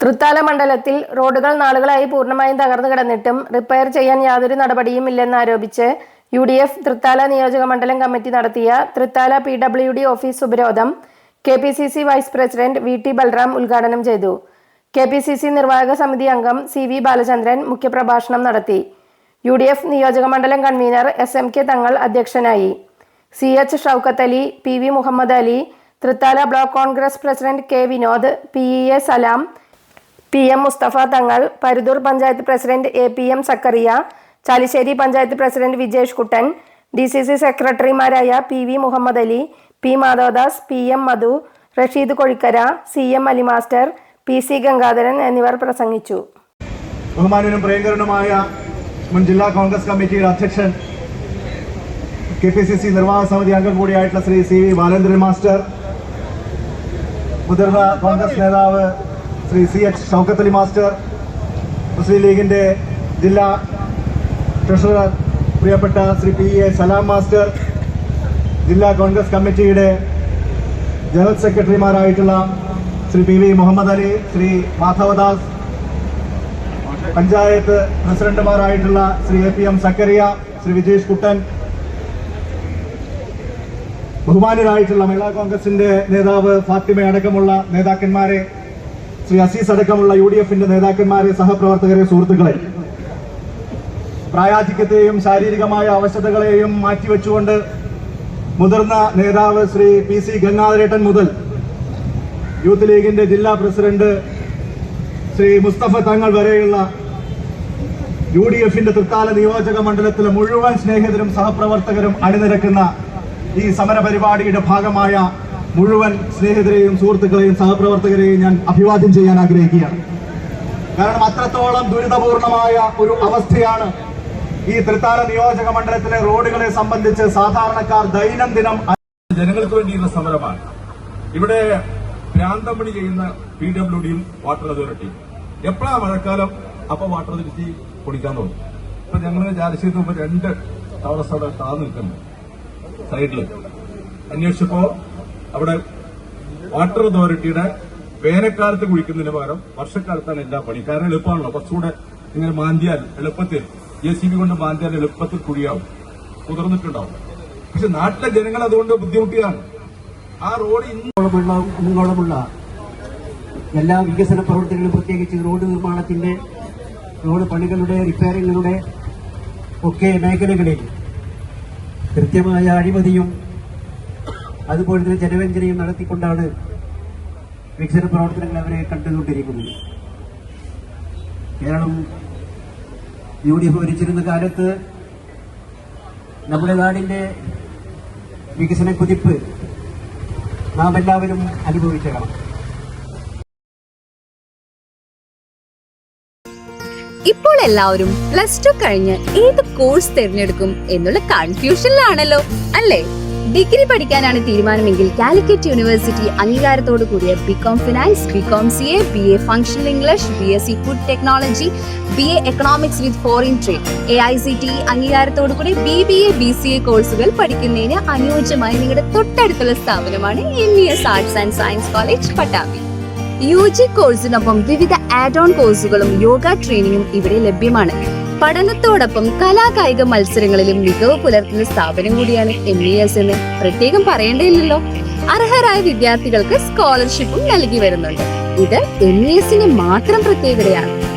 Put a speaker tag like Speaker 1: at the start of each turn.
Speaker 1: തൃത്താല മണ്ഡലത്തിൽ റോഡുകൾ നാളുകളായി പൂർണമായും തകർന്നു കിടന്നിട്ടും റിപ്പയർ ചെയ്യാൻ യാതൊരു നടപടിയും ഇല്ലെന്നാരോപിച്ച് യു ഡി എഫ് തൃത്താല നിയോജക മണ്ഡലം കമ്മിറ്റി നടത്തിയ Thrithala P W D office ഉപരോധം K P C C vice president V T Balram ഉദ്ഘാടനം ചെയ്തു. കെ പി സി സി നിർവാഹക സമിതി അംഗം സി വി ബാലചന്ദ്രൻ മുഖ്യപ്രഭാഷണം നടത്തി. യു ഡി എഫ് നിയോജക മണ്ഡലം convener S M K Thangal അധ്യക്ഷനായി. C H Shoukath Ali P V Muhammad Ali Thrithala block Congress president K Vinod P E A Salam P M Mustafa Thangal Paruthur panchayat president A P M Sakkariya Chalissery panchayat president Vijesh Kuttan D C C സെക്രട്ടറിമാരായ P V Muhammad Ali P Madhavadas P M Madhu Rasheed Kozhikkara C M Ali master P C Gangadharan എന്നിവർ പ്രസംഗിച്ചു.
Speaker 2: ബഹുമാനനും പ്രിയങ്കരനുമായ മുൻ ജില്ലാ കോൺഗ്രസ് കമ്മിറ്റിയുടെ അധ്യക്ഷൻ K P C C നിർവാഹക സമിതി അംഗം കൂടിയായിട്ടുള്ള Shri C V Balendran master മുതിർന്ന കോൺഗ്രസ് നേതാവ് Shri C H Shoukathali master Muslim ലീഗിന്റെ ജില്ലാ ട്രഷറർ പ്രിയപ്പെട്ട Shri P A Salam master ജില്ലാ കോൺഗ്രസ് കമ്മിറ്റിയുടെ ജനറൽ സെക്രട്ടറിമാരായിട്ടുള്ള Shri P V Muhammad Ali Shri Madhavadas panchayat പ്രസിഡന്റുമാരായിട്ടുള്ള Shri A P M Sakkariya Shri Vijesh Kuttan ബഹുമാനരായിട്ടുള്ള Mahila കോൺഗ്രസിന്റെ നേതാവ് ഫാത്തിമ അടക്കമുള്ള നേതാക്കന്മാരെ ശ്രീ അസീസ് അടക്കമുള്ള യു ഡി എഫിന്റെ നേതാക്കന്മാരെ സഹപ്രവർത്തകരെ സുഹൃത്തുക്കളെ പ്രായാധിക്യത്തെയും ശാരീരികമായ അവശതകളെയും മാറ്റിവെച്ചുകൊണ്ട് മുതിർന്ന നേതാവ് ശ്രീ പി സി ഗംഗാധരേട്ടൻ മുതൽ യൂത്ത് ലീഗിന്റെ ജില്ലാ പ്രസിഡന്റ് ശ്രീ മുസ്തഫ തങ്ങൾ വരെയുള്ള യു ഡി എഫിന്റെ തൃത്താല നിയോജക മണ്ഡലത്തിലെ മുഴുവൻ സ്നേഹിതരും സഹപ്രവർത്തകരും അണിനിരക്കുന്ന ഈ സമര പരിപാടിയുടെ ഭാഗമായ മുഴുവൻ സ്നേഹിതരെയും സുഹൃത്തുക്കളെയും സഹപ്രവർത്തകരെയും ഞാൻ അഭിവാദ്യം ചെയ്യാൻ ആഗ്രഹിക്കുകയാണ്. കാരണം അത്രത്തോളം ദുരിതപൂർണമായ ഒരു അവസ്ഥയാണ് ഈ തൃത്താല നിയോജക മണ്ഡലത്തിലെ റോഡുകളെ സംബന്ധിച്ച് സാധാരണക്കാർ ദൈനംദിനം
Speaker 3: ജനങ്ങൾക്ക് വേണ്ടിയുള്ള സമരമാണ്. ഇവിടെ ഭ്രാന്തം പണി ചെയ്യുന്ന പി ഡബ്ല്യു ഡിയും വാട്ടർ അതോറിറ്റിയും എപ്പോഴാ മഴക്കാലം? അപ്പൊ വാട്ടർ അതോറിറ്റി പൊടിക്കാൻ തോന്നും ഇപ്പൊ ഞങ്ങൾ ചാലശ്ശേരി മുമ്പ് രണ്ട് ടവർസ് അവിടെ താന്നു നിൽക്കുന്നു. സൈഡിൽ അന്വേഷിച്ചപ്പോ അവിടെ വാട്ടർ അതോറിറ്റിയുടെ വേനൽക്കാലത്ത് കുഴിക്കുന്നതിന് പകരം വർഷക്കാലത്താണ് എല്ലാ പണി കാരണം എളുപ്പമാണല്ലോ. കുറച്ചുകൂടെ ഇങ്ങനെ മാന്തിയാൽ എളുപ്പത്തിൽ ജെ സി ബി കൊണ്ട് മാന്തിയാൽ എളുപ്പത്തിൽ കുഴിയാവും. കുതിർന്നിട്ടുണ്ടാവും. പക്ഷെ നാട്ടിലെ ജനങ്ങൾ അതുകൊണ്ട് ബുദ്ധിമുട്ടിയാണ് ആ റോഡ് ഇന്ന് ോളമുള്ള
Speaker 4: ഇന്നോളമുള്ള എല്ലാ വികസന പ്രവർത്തനങ്ങളും പ്രത്യേകിച്ച് റോഡ് നിർമ്മാണത്തിന്റെ റോഡ് പണികളുടെ റിപ്പയറിങ്ങുകളുടെ ഒക്കെ മേഖലകളിൽ കൃത്യമായ അഴിമതിയും അതുപോലെ തന്നെ ജനവഞ്ചനയും നടത്തിക്കൊണ്ടാണ് വികസന പ്രവർത്തനങ്ങൾ അവരെ കണ്ടുകൊണ്ടിരിക്കുന്നത്. കേരളം യു ഡി എഫ് ഭരിച്ചിരുന്ന കാലത്ത് നമ്മുടെ നാടിന്റെ വികസന കുതിപ്പ് നാം എല്ലാവരും അനുഭവിച്ചതാണ്
Speaker 5: ഇപ്പോൾ എല്ലാവരും പ്ലസ് ടു കഴിഞ്ഞ് ഏത് കോഴ്സ് തിരഞ്ഞെടുക്കും എന്നുള്ള കൺഫ്യൂഷനിലാണല്ലോ അല്ലേ? ഡിഗ്രി പഠിക്കാനാണ് തീരുമാനമെങ്കിൽ കാലിക്കറ്റ് യൂണിവേഴ്സിറ്റി അംഗീകാരത്തോടു കൂടിയ B Com finance B Com C A B A functional English B S C food technology B A economics with foreign trade A I C T അംഗീകാരത്തോടു കൂടി B B A B C A കോഴ്സുകൾ പഠിക്കുന്നതിന് അനുയോജ്യമായി നിങ്ങളുടെ തൊട്ടടുത്തുള്ള സ്ഥാപനമാണ് M E S arts and science college Pattambi. U G കോഴ്സിനൊപ്പം വിവിധ add on കോഴ്സുകളും യോഗ ട്രെയിനിങ്ങും ഇവിടെ ലഭ്യമാണ്. പഠനത്തോടൊപ്പം കലാകായിക മത്സരങ്ങളിലും മികവ് പുലർത്തുന്ന സ്ഥാപനം കൂടിയാണ് എം ഇ എസ് എന്ന് പ്രത്യേകം പറയേണ്ടതില്ലല്ലോ. അർഹരായ വിദ്യാർത്ഥികൾക്ക് സ്കോളർഷിപ്പും നൽകി വരുന്നുണ്ട്. ഇത് എം ഇ എസിന്റെ മാത്രം പ്രത്യേകതയാണ്.